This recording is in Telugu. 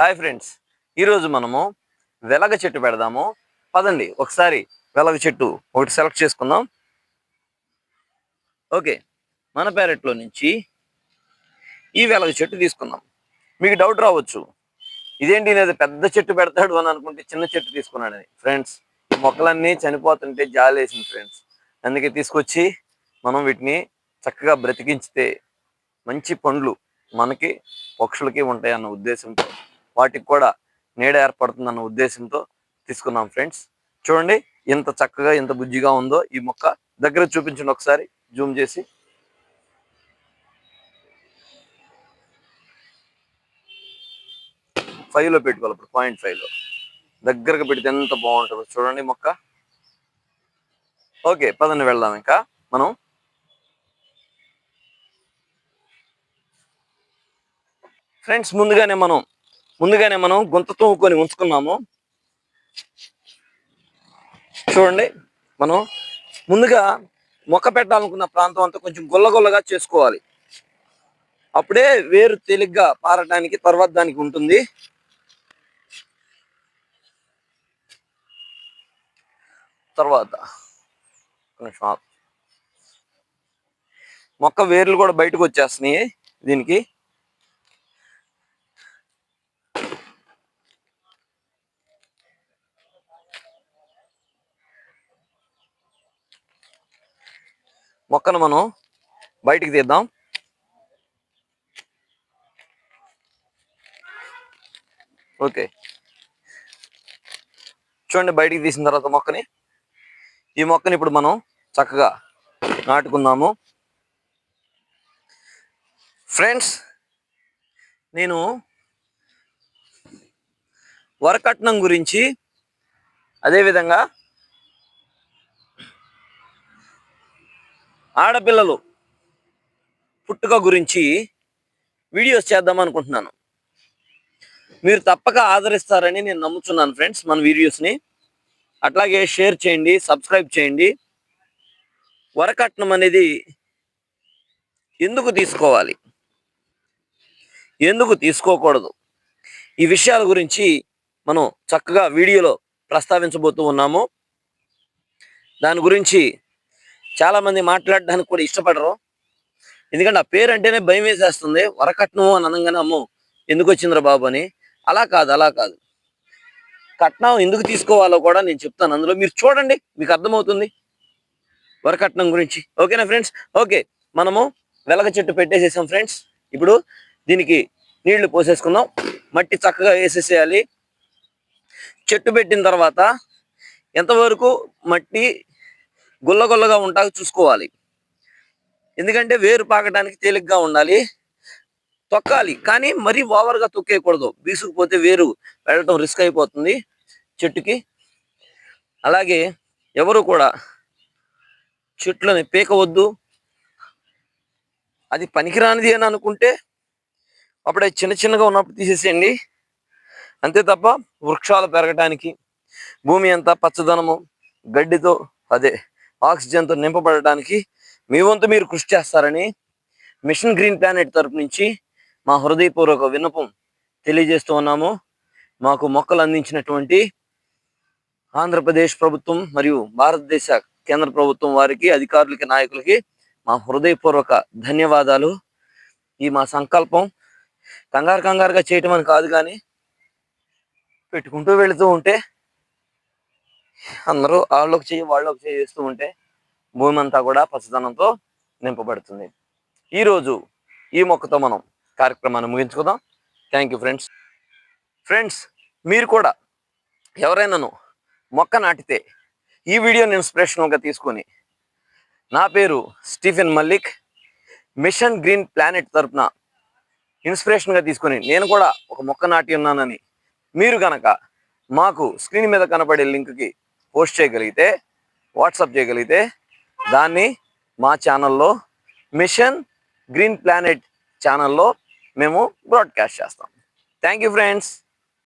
Hi friends. ఈరోజు మనము వెలగ చెట్టు పెడదాము. పదండి ఒకసారి వెలగ చెట్టు ఒకటి సెలెక్ట్ చేసుకుందాం. ఓకే మన పెరట్లో నుంచి ఈ వెలగ చెట్టు తీసుకుందాం. మీకు డౌట్ రావచ్చు. ఇదేంటి నేను పెద్ద చెట్టు పెడతాడు అని అనుకుంటే చిన్న చెట్టు తీసుకున్నాడని. ఫ్రెండ్స్ మొక్కలన్నీ చనిపోతుంటే జాలేసింది ఫ్రెండ్స్. అందుకే తీసుకొచ్చి మనం వీటిని చక్కగా బ్రతికించితే మంచి పండ్లు మనకి పక్షులకి ఉంటాయి అన్న ఉద్దేశంతో వాటికి కూడా నీడ ఏర్పడుతుంది అన్న ఉద్దేశంతో తీసుకున్నాం ఫ్రెండ్స్. చూడండి ఎంత చక్కగా ఎంత బుజ్జిగా ఉందో ఈ మొక్క. దగ్గర చూపించండి ఒకసారి. జూమ్ చేసి. ఫైవ్లో పెట్టుకోవాలి ఇప్పుడు పాయింట్ ఫైవ్లో దగ్గరగా పెడితే ఎంత బాగుంటుందో చూడండి మొక్క. ఓకే పదండి వెళ్దాం ఇంకా. మనం ఫ్రెండ్స్ ముందుగానే మనం ముందుగానే మనం గుంత తవ్వుకొని ఉంచుకున్నాము. చూడండి మనం ముందుగా మొక్క పెట్టాలనుకున్న ప్రాంతం అంతా కొంచెం గుల్లగొల్లగా చేసుకోవాలి. అప్పుడే వేరు తేలిగ్గా పారటానికి తర్వాత దానికి ఉంటుంది తర్వాత మొక్క వేర్లు కూడా బయటకు వచ్చేస్తున్నాయి దీనికి. మొక్కను మనం బయటికి తీద్దాం. ఓకే. చూడండి బయటికి తీసిన తర్వాత మొక్కని. ఈ మొక్కని ఇప్పుడు మనం చక్కగా నాటుకుందాము. ఫ్రెండ్స్ నేను వరకట్నం గురించి అదేవిధంగా ఆడపిల్లలు పుట్టుక గురించి వీడియోస్ చేద్దాం అనుకుంటున్నాను. మీరు తప్పక ఆదరిస్తారని నేను నమ్ముతున్నాను ఫ్రెండ్స్ మన వీడియోస్ని. అట్లాగే షేర్ చేయండి సబ్స్క్రైబ్ చేయండి. వరకట్నం అనేది ఎందుకు తీసుకోవాలి? ఎందుకు తీసుకోకూడదు? ఈ విషయాల గురించి మనం చక్కగా వీడియోలో ప్రస్తావించబోతూ ఉన్నాము. దాని గురించి చాలా మంది మాట్లాడడానికి కూడా ఇష్టపడరు. ఎందుకంటే ఆ పేరు అంటేనే భయం వేసేస్తుంది. వరకట్నం అని అనగానే అమ్మో ఎందుకు వచ్చిందిరా బాబు అని. అలా కాదు అలా కాదు. కట్నం ఎందుకు తీసుకోవాలో కూడా నేను చెప్తాను అందులో. మీరు చూడండి మీకు అర్థమవుతుంది వరకట్నం గురించి. ఓకేనా ఫ్రెండ్స్? ఓకే మనము వెలగ చెట్టు పెట్టేసేసాం ఫ్రెండ్స్. ఇప్పుడు దీనికి నీళ్ళు పోసేసుకుందాం. మట్టి చక్కగా వేసేసేయాలి. చెట్టు పెట్టిన తర్వాత ఎంతవరకు మట్టి గుల్లగుల్లగా ఉంటా చూసుకోవాలి. ఎందుకంటే వేరు పాకడానికి తేలిగ్గా ఉండాలి. తొక్కాలి. కానీ మరీ ఓవర్గా తొక్కేయకూడదు. బీసుకుపోతే వేరు వెళ్ళటం రిస్క్ అయిపోతుంది చెట్టుకి. అలాగే ఎవరు కూడా చెట్లని పీకవద్దు. అది పనికిరానిది అని అనుకుంటే అప్పుడే చిన్న చిన్నగా ఉన్నప్పుడు తీసేసేయండి. అంతే తప్ప వృక్షాలు పెరగటానికి భూమి అంతా పచ్చదనము గడ్డితో అదే. ఆక్సిజన్తో నింపబడటానికి మీ వంతు మీరు కృషి చేస్తారని మిషన్ గ్రీన్ ప్లానెట్ తరపు నుంచి మా హృదయపూర్వక విన్నపం తెలియజేస్తూ ఉన్నాము. మాకు మొక్కలు అందించినటువంటి ఆంధ్రప్రదేశ్ ప్రభుత్వం మరియు భారతదేశ కేంద్ర ప్రభుత్వం వారికి అధికారులకి నాయకులకి మా హృదయపూర్వక ధన్యవాదాలు. ఈ మా సంకల్పం కంగారు కంగారుగా చేయటం అని కాదు కానీ పెట్టుకుంటూ వెళుతూ ఉంటే అందరూ వాళ్ళకి చేయి వాళ్ళకి చేయి వేస్తూ ఉంటే భూమి అంతా కూడా పచ్చదనంతో నింపబడుతుంది. ఈరోజు ఈ మొక్కతో మనం కార్యక్రమాన్ని ముగించుకుందాం. థ్యాంక్ యూ ఫ్రెండ్స్ ఫ్రెండ్స్ మీరు కూడా ఎవరైనాను మొక్క నాటితే ఈ వీడియోని ఇన్స్పిరేషనల్గా తీసుకొని నా పేరు Stephen Mallik. Mission green planet తరపున ఇన్స్పిరేషన్గా తీసుకొని నేను కూడా ఒక మొక్క నాటి ఉన్నానని మీరు కనుక మాకు స్క్రీన్ మీద కనపడే లింక్కి పోస్ట్ చేయగలిగితే వాట్సాప్ చేయగలిగితే దాన్ని మా ఛానల్లో మిషన్ గ్రీన్ ప్లానెట్ ఛానల్లో మేము బ్రాడ్కాస్ట్ చేస్తాం. Thank you friends.